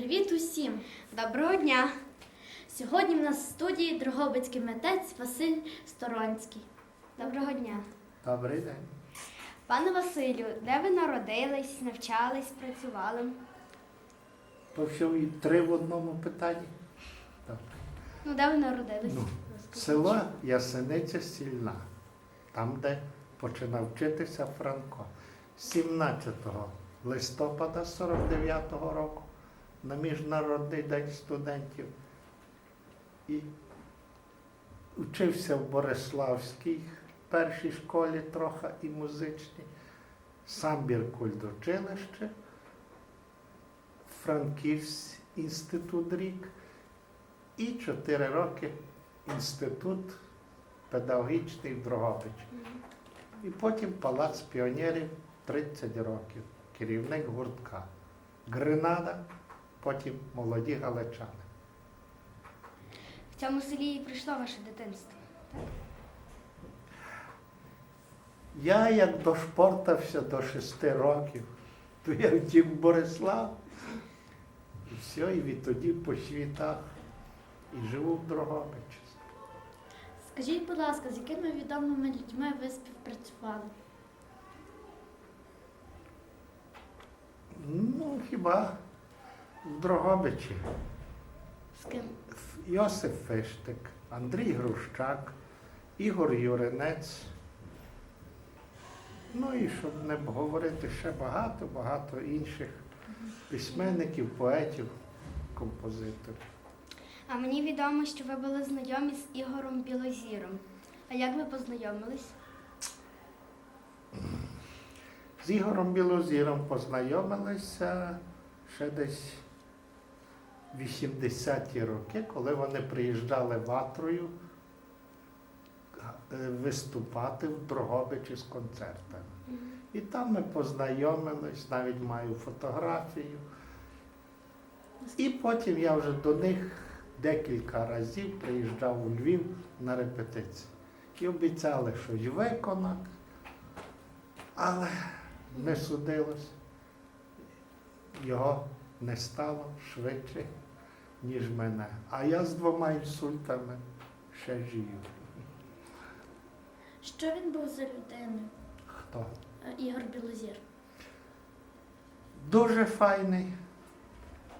Привіт усім! Доброго дня! Сьогодні в нас в студії Дрогобицький митець Василь Сторонський. Доброго дня. Добрий день. Пане Василю, де ви народились, навчались, працювали? То що і три в одному питанні? Добре. Ну, де ви народились? Ну, Село Ясениця Сільна, там, де починав вчитися Франко. 17 листопада 49-го року на Міжнародний день студентів. І вчився в Бориславській першій школі трохи і музичній, самбір культучилище, Франківський інститут рік і 4 роки інститут педагогічний в Дрогобичі. І потім Палац піонерів 30 років, керівник гуртка. Гренада, потім молоді галичани. В цьому селі і прийшло ваше дитинство. так? Я як дошпортався до 6 років, то я втік в Борислав. І все, і відтоді по світах. І живу в Дрогобичі. Скажіть, будь ласка, з якими відомими людьми ви співпрацювали? Ну, хіба Дрогобичі. З ким? Йосип Фиштик, Андрій Грущак, Ігор Юринець. Ну і щоб не говорити ще багато, багато інших письменників, поетів, композиторів. А мені відомо, що ви були знайомі з Ігорем Білозіром. А як ви познайомились? З Ігорем Білозіром познайомилися ще десь 80-ті роки, коли вони приїжджали ватрою е, виступати в Дрогобичі з концертами. І там ми познайомились, навіть маю фотографію. І потім я вже до них декілька разів приїжджав у Львів на репетиції. І обіцяли щось виконати, але не судилось. Його не стало швидше, ніж мене. А я з двома інсультами ще живу. Що він був за людиною? Хто? Е, Ігор Білозір. Дуже файний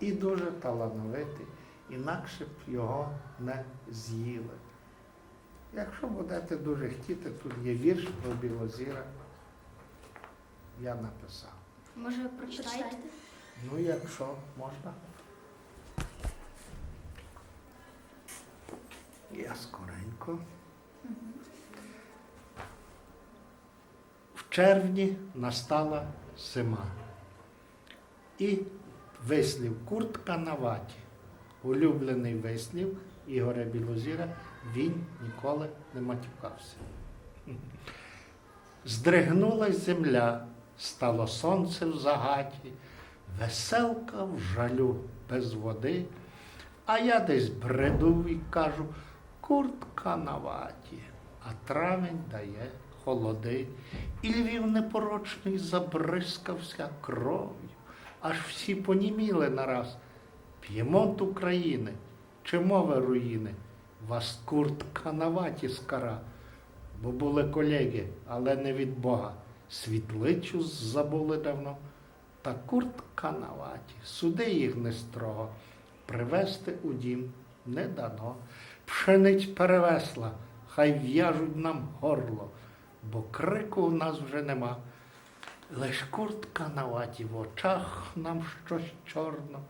і дуже талановитий, інакше б його не з'їли. Якщо будете дуже хотіти, тут є вірш про Білозіра. Я написав. Може, ви прочитаєте? Ну, якщо можна. Я скоренько. В червні настала зима. І вислів куртка на ваті. Улюблений вислів Ігоря Білозіра, він ніколи не матюкався. Здригнулась земля, стало сонце в загаті, веселка в жалю без води, а я десь бреду і кажу, куртка на ваті, а травень дає холоди, і Львів непорочний забризкався кров'ю, аж всі поніміли нараз. П'ємонт України, чи мови руїни, вас куртка на ваті скара, бо були колеги, але не від Бога. Світличу забули давно, та куртка на ваті, суди їх не строго, привезти у дім не дано. Пшениць перевесла, хай в'яжуть нам горло, бо крику в нас вже нема. Лиш куртка на ваті в очах нам щось чорно.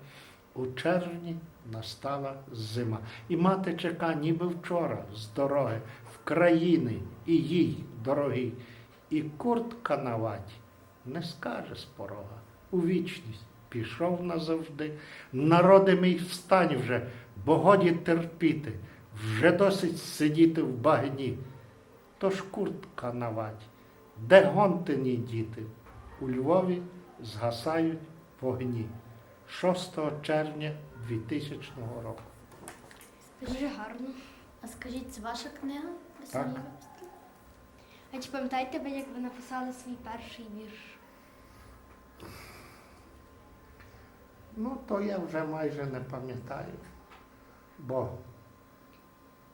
У червні настала зима. І мати чека, ніби вчора, з дороги, в країни і їй дорогій. І куртка на ваті не скаже з порога. У вічність пішов назавжди. Народи мій встань вже, бо годі терпіти, вже досить сидіти в багні. Тож куртка на ваті, де гонтині діти? У Львові згасають вогні. 6 червня 2000 року. Дуже гарно. А скажіть, це ваша книга? Так. А чи пам'ятаєте ви, як ви написали свій перший вірш? Ну, то я вже майже не пам'ятаю. Бо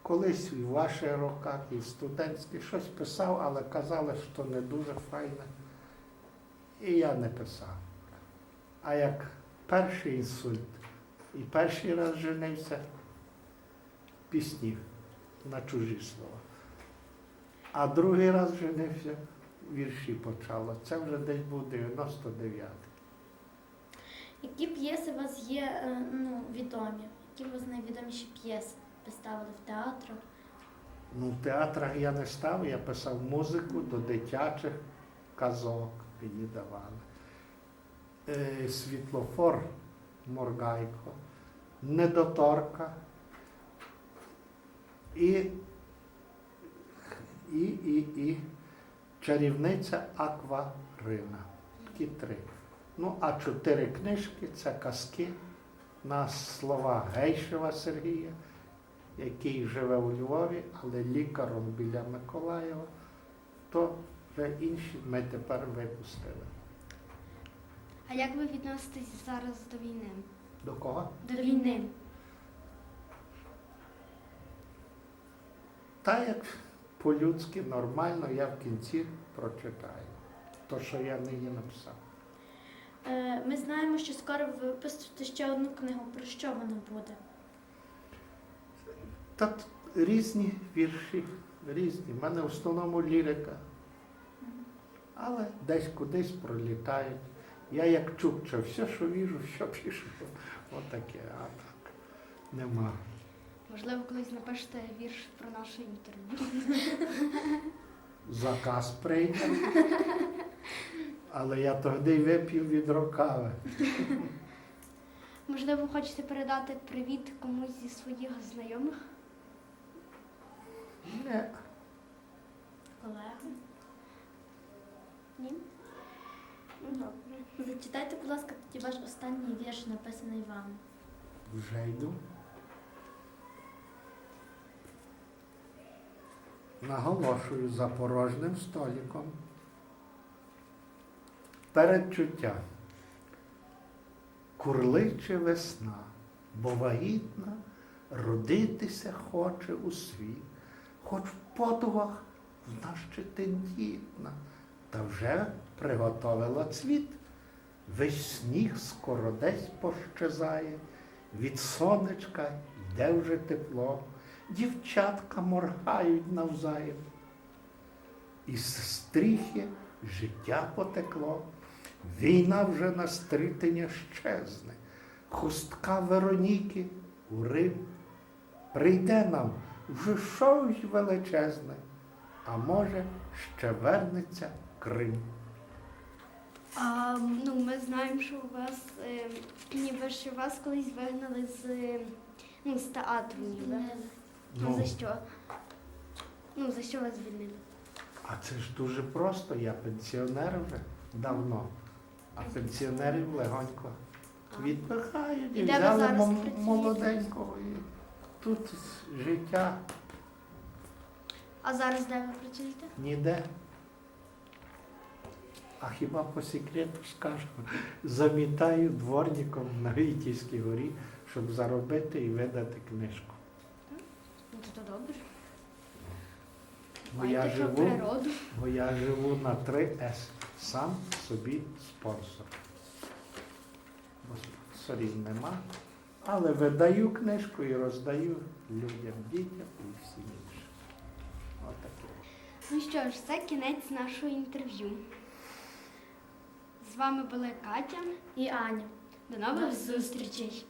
колись в ваших роках, і в студентських щось писав, але казали, що не дуже файне. І я не писав. А як перший інсульт і перший раз женився, пісні на чужі слова. А другий раз женився, вірші почало. Це вже десь був 99-й. Які п'єси у вас є е, ну, відомі? Які у вас найвідоміші п'єси поставили в театрах? Ну, в театрах я не став, я писав музику до дитячих казок мені давали. Е, світлофор Моргайко, недоторка і, і, і, і чарівниця Акварина. Такі три. Ну, а чотири книжки це казки на слова Гейшева Сергія який живе у Львові, але лікаром біля Миколаєва, то вже інші ми тепер випустили. А як ви відноситесь зараз до війни? До кого? До війни. Та як по-людськи нормально, я в кінці прочитаю. То, що я нині написав. Е, Ми знаємо, що скоро ви випустите ще одну книгу. Про що вона буде? Та різні вірші, різні. У мене в основному лірика. Але десь кудись пролітають. Я як чукча, все, що віжу, що пишу. Отаке, а так нема. Можливо, колись напишете вірш про наше інтерв'ю. заказ прийняв. Але я тоді вип'ю від рукави. Можливо, хочете передати привіт комусь зі своїх знайомих? Ні? Ну, добре. Зачитайте, будь ласка, тоді ваш останній вірш, написаний вами. вже йду. Наголошую за порожним столиком. Передчуття. Курличе весна, бо вагітна родитися хоче у світ, хоч в подугах вона ще тендітна, та вже приготовила цвіт. Весь сніг скоро десь пощезає, від сонечка йде вже тепло, дівчатка моргають навзаєм. Із стріхи життя потекло, війна вже на стрітення щезне, хустка Вероніки у Рим. Прийде нам вже щось величезне, а може, ще вернеться Крим. А, ну, ми знаємо, що у вас е, ніби що вас колись вигнали з, е, ну, з театру ніби. Ну, за що? Ну, за що вас звільнили? А це ж дуже просто, я пенсіонер вже давно. А пенсіонерів легонько відпихають і де ви взяли зараз мом- працюєте? молоденького. І тут життя А зараз де ви працюєте? ніде. А хіба по секрету скажу, замітаю дворником на Вітівській горі, щоб заробити і видати книжку. Ну, то, добре. Бо я Маєте живу. природу. Бо я живу на 3С. Сам собі спонсор. Бо спонсорів нема. Але видаю книжку і роздаю людям, дітям і всім іншим. Отаке. Ну що ж, це кінець нашого інтерв'ю. З вами були Катя. І Аня. До нових зустрічей!